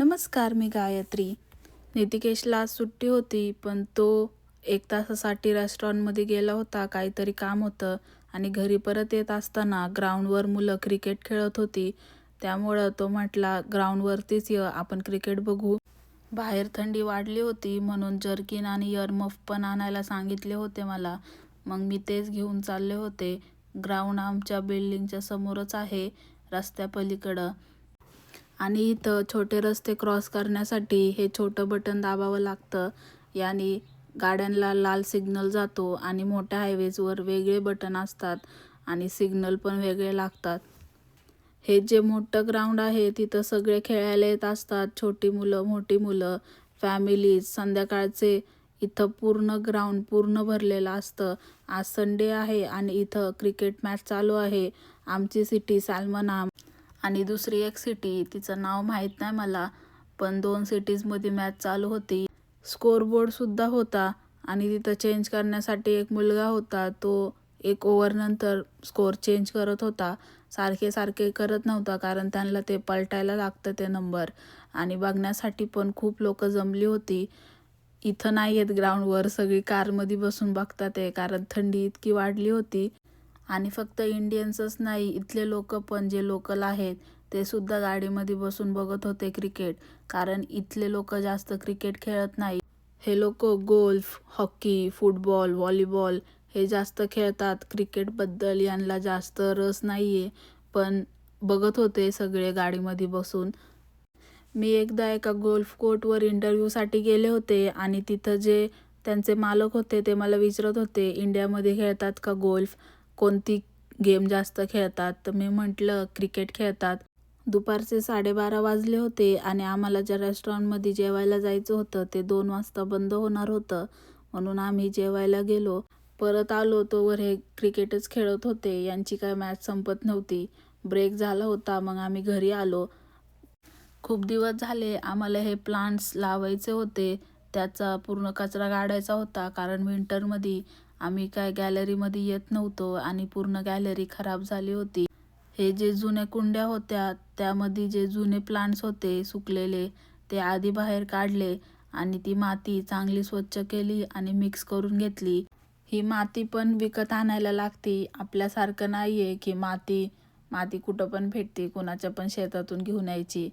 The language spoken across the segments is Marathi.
नमस्कार मी गायत्री. नितिकेशला आज सुट्टी होती पण तो एक तासासाठी रेस्टॉरंटमध्ये गेला होता काहीतरी काम होतं आणि घरी परत येत असताना ग्राउंडवर मुलं क्रिकेट खेळत होती. त्यामुळं तो म्हटला ग्राउंडवरतीच ये आपण क्रिकेट बघू. बाहेर थंडी वाढली होती म्हणून जर्किन आणि यरमफ पण आणायला सांगितले होते मला. मग मी तेच घेऊन चालले होते. ग्राउंड आमच्या बिल्डिंगच्या समोरच आहे रस्त्यापलीकडं. आणि इथं छोटे रस्ते क्रॉस करण्यासाठी हे छोटं बटन दाबावं लागतं. याने गाड्यांना लाल सिग्नल जातो आणि मोठ्या हायवेजवर वेगळे बटन असतात आणि सिग्नल पण वेगळे लागतात. हे जे मोठं ग्राउंड आहे तिथं सगळे खेळायला येत असतात. छोटी मुलं मोठी मुलं फॅमिलीज संध्याकाळचे इथं पूर्ण ग्राउंड पूर्ण भरलेलं असतं. आज संडे आहे आणि इथं क्रिकेट मॅच चालू आहे. आमची सिटी सॅल्मना आणि दुसरी एक सिटी तिचं नाव माहीत नाही मला पण दोन सिटीजमध्ये मॅच चालू होती. स्कोरबोर्डसुद्धा होता आणि तिथं चेंज करण्यासाठी एक मुलगा होता तो एक ओव्हरनंतर स्कोर चेंज करत होता. सारखे सारखे करत नव्हता कारण त्यांना ते पलटायला लागतं ते नंबर. आणि बघण्यासाठी पण खूप लोक जमली होती. इथं नाही आहेत ग्राउंडवर सगळी कारमध्ये बसून बघतात आहे कारण थंडी इतकी वाढली होती. आणि फक्त इंडियन्सच नाही इथले लोक पण जे लोकल आहेत ते सुद्धा गाडीमध्ये बसून बघत होते क्रिकेट. कारण इथले लोक जास्त क्रिकेट खेळत नाही. हे लोक गोल्फ हॉकी फुटबॉल व्हॉलीबॉल हे जास्त खेळतात. क्रिकेटबद्दल यांना जास्त रस नाही आहे पण बघत होते सगळे गाडीमध्ये बसून. मी एकदा एका गोल्फ कोर्टवर इंटरव्ह्यूसाठी गेले होते आणि तिथं जे त्यांचे मालक होते ते मला विचारत होते इंडियामध्ये खेळतात का गोल्फ? कोणती गेम जास्त खेळतात तर मी म्हटलं क्रिकेट खेळतात. दुपारचे साडेबारा वाजले होते आणि आम्हाला ज्या रेस्टॉरंटमध्ये जेवायला जायचं होतं ते दोन वाजता बंद होणार होतं. म्हणून आम्ही जेवायला गेलो. परत आलो तोवर हे क्रिकेटच खेळत होते. यांची काय मॅच संपत नव्हती. ब्रेक झाला होता मग आम्ही घरी आलो. खूप दिवस झाले आम्हाला हे प्लांट्स लावायचे होते. त्याचा पूर्ण कचरा काढायचा होता कारण विंटरमध्ये आम्ही काय गॅलरीमध्ये येत नव्हतो आणि पूर्ण गॅलरी खराब झाली होती. हे जे जुन्या कुंड्या होत्या त्यामध्ये जे जुने प्लांट्स होते सुकलेले ते आधी बाहेर काढले आणि ती माती चांगली स्वच्छ केली आणि मिक्स करून घेतली. ही माती पण विकत आणायला लागते. आपल्यासारखं नाही आहे की माती माती कुठं पण भेटते कोणाच्या पण शेतातून घेऊन यायची.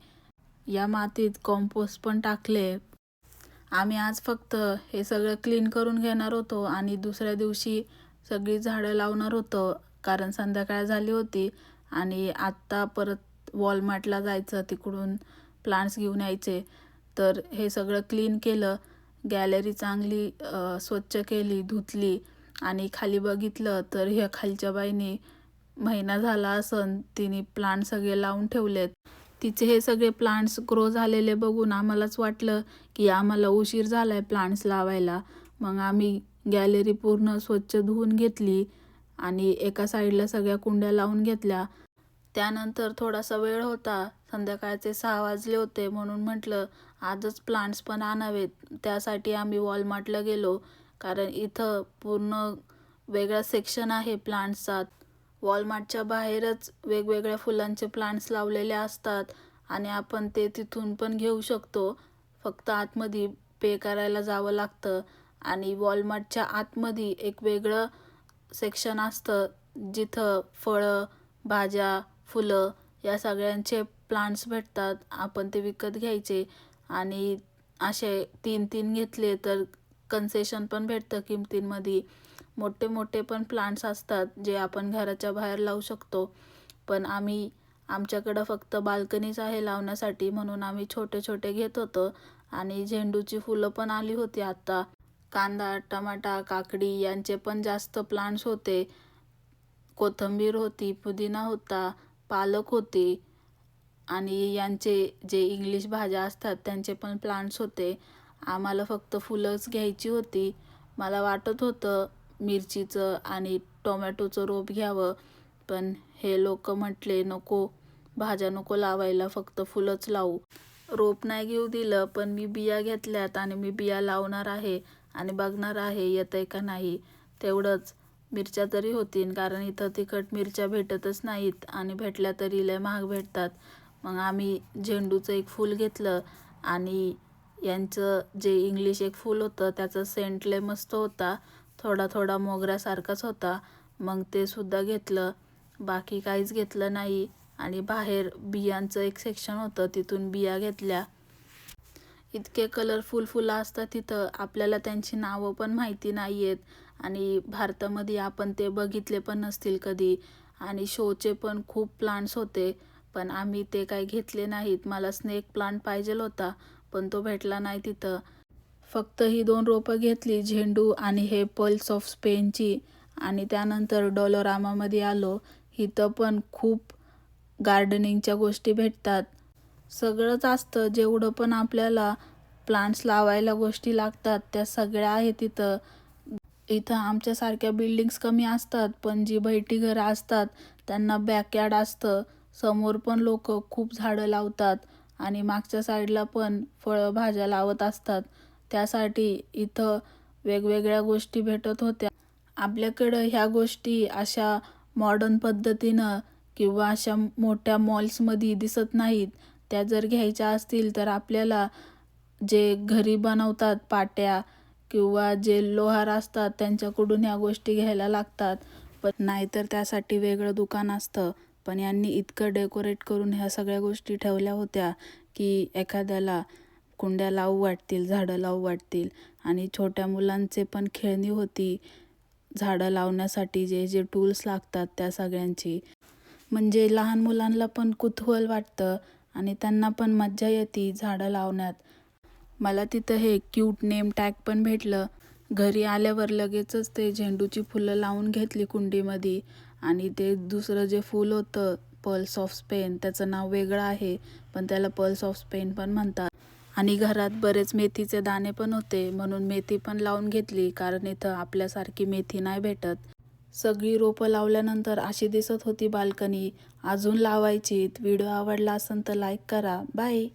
या मातीत कॉम्पोस्ट पण टाकले आम्ही आज फक्त हे सगळं क्लीन करून घेणार होतो आणि दुसऱ्या दिवशी सगळी झाडं लावणार होतो कारण संध्याकाळ झाली होती आणि आत्ता परत वॉलमार्टला जायचं तिकडून प्लांट्स घेऊन यायचे. तर हे सगळं क्लीन केलं गॅलरी चांगली स्वच्छ केली धुतली आणि खाली बघितलं तर ह्या खालच्या बाईने महिना झाला असन तिने प्लांट सगळे लावून ठेवलेत. तिचे हे सगळे प्लांट्स ग्रो झालेले बघून आम्हालाच वाटलं की आम्हाला उशीर झाला आहे प्लांट्स लावायला. मग आम्ही गॅलरी पूर्ण स्वच्छ धुवून घेतली आणि एका साईडला सगळ्या कुंड्या लावून घेतल्या. त्यानंतर थोडासा वेळ होता. संध्याकाळचे सहा वाजले होते म्हणून म्हटलं आजच प्लांट्स पण आणावेत. त्यासाठी आम्ही वॉलमार्टला गेलो. कारण इथं पूर्ण वेगळा सेक्शन आहे प्लांट्सचा वॉलमार्टच्या बाहेरच वेगवेगळ्या फुलांचे प्लांट्स लावलेले असतात आणि आपण ते तिथून पण घेऊ शकतो. फक्त आतमध्ये पे करायला जावं लागतं आणि वॉलमार्टच्या आतमध्ये एक वेगळं सेक्शन असतं जिथं फळं भाज्या फुलं या सगळ्यांचे प्लांट्स भेटतात. आपण ते विकत घ्यायचे आणि असे तीन तीन घेतले तर कन्सेशन पण भेटतं किमतींमध्ये. मोठे मोठे पण प्लांट्स असतात जे आपण घराच्या बाहेर लावू शकतो. पण आम्ही आमच्याकडं फक्त बाल्कनीच आहे लावण्यासाठी म्हणून आम्ही छोटे छोटे घेत होतो. आणि झेंडूची फुलं पण आली होती आत्ता. कांदा टमाटा काकडी यांचे पण जास्त प्लांट्स होते. कोथिंबीर होती पुदिना होता पालक होती. आणि यांचे जे इंग्लिश भाज्या असतात त्यांचे पण प्लांट्स होते. आम्हाला फक्त फुलंच घ्यायची होती. मला वाटत होतं मिरचीचं आणि टोमॅटोचं रोप घ्यावं पण हे लोक म्हटले नको भाज्या नको लावायला फक्त फुलंच लावू. रोप नाही घेऊ दिलं पण मी बिया घेतल्यात आणि मी बिया लावणार आहे आणि बघणार आहे येत आहे का नाही. तेवढंच मिरच्या तरी होतील कारण इथं तिखट मिरच्या भेटतच नाहीत आणि भेटल्या तरी लय महाग भेटतात. मग आम्ही झेंडूचं एक फूल घेतलं आणि यांचं जे इंग्लिश एक फूल होतं त्याचा सेंट लय मस्त होता. थोडा थोडा मोगऱ्यासारखाच होता. मग ते सुद्धा घेतलं. बाकी काहीच घेतलं नाही. आणि बाहेर बियांचं एक सेक्शन होतं तिथून बिया घेतल्या. इतके कलरफुल फुलं असतात तिथं. आपल्याला त्यांची नावं पण माहिती नाही आहेत आणि भारतामध्ये आपण ते बघितले पण नसतील कधी. आणि शोचे पण खूप प्लांट्स होते. पण आम्ही ते काही घेतले नाहीत. मला स्नेक प्लांट पाहिजेल होता. पण तो भेटला नाही तिथं. फक्त ही दोन रोपं घेतली झेंडू आणि हे पल्स ऑफ स्पेनची. आणि त्यानंतर डॉलोरामामध्ये आलो. इथं पण खूप गार्डनिंगच्या गोष्टी भेटतात. सगळंच असतं. जेवढं पण आपल्याला प्लांट्स लावायला गोष्टी लागतात त्या सगळ्या आहेत तिथं. इथं आमच्यासारख्या बिल्डिंग्स कमी असतात पण जी बैठी घरं असतात त्यांना बॅकयार्ड असतं. समोर पण लोक खूप झाडं लावतात. आणि मागच्या साईडला पण फळं भाज्या लावत असतात. त्यासाठी इथं वेगवेगळ्या गोष्टी भेटत होत्या. आपल्याकडं ह्या गोष्टी अशा मॉडर्न पद्धतीनं किंवा अशा मोठ्या मॉल्समध्ये दिसत नाहीत. त्या जर घ्यायच्या असतील तर आपल्याला जे घरी बनवतात पाट्या किंवा जे लोहार असतात त्यांच्याकडून ह्या गोष्टी घ्यायला लागतात. पण नाहीतर त्यासाठी वेगळं दुकान असतं. पण यांनी इतकं डेकोरेट करून ह्या सगळ्या गोष्टी ठेवल्या होत्या की एखाद्याला कुंड्या लावू वाटतील झाडं लावू वाटतील. आणि छोट्या मुलांचे पण खेळणी होती झाडं लावण्यासाठी जे जे टूल्स लागतात त्या सगळ्यांची. म्हणजे लहान मुलांना पण कुतूहल वाटतं आणि त्यांना पण मज्जा येते झाडं लावण्यात. मला तिथं हे क्यूट नेम टॅग पण भेटलं. घरी आल्यावर लगेचच ते झेंडूची फुलं लावून घेतली कुंडीमध्ये. आणि ते दुसरं जे फूल होतं पल्स ऑफ स्पेन त्याचं नाव वेगळं आहे पण त्याला पल्स ऑफ स्पेन पण म्हणतात. आणि घरात बरेच मेथीचे दाणे पण होते म्हणून मेथी पण लावून घेतली कारण इथं आपल्यासारखी मेथी नाही भेटत. सगळी रोपं लावल्यानंतर अशी दिसत होती बाल्कनी. अजून लावायची व्हिडिओ आवडला असेल तर लाईक करा. बाय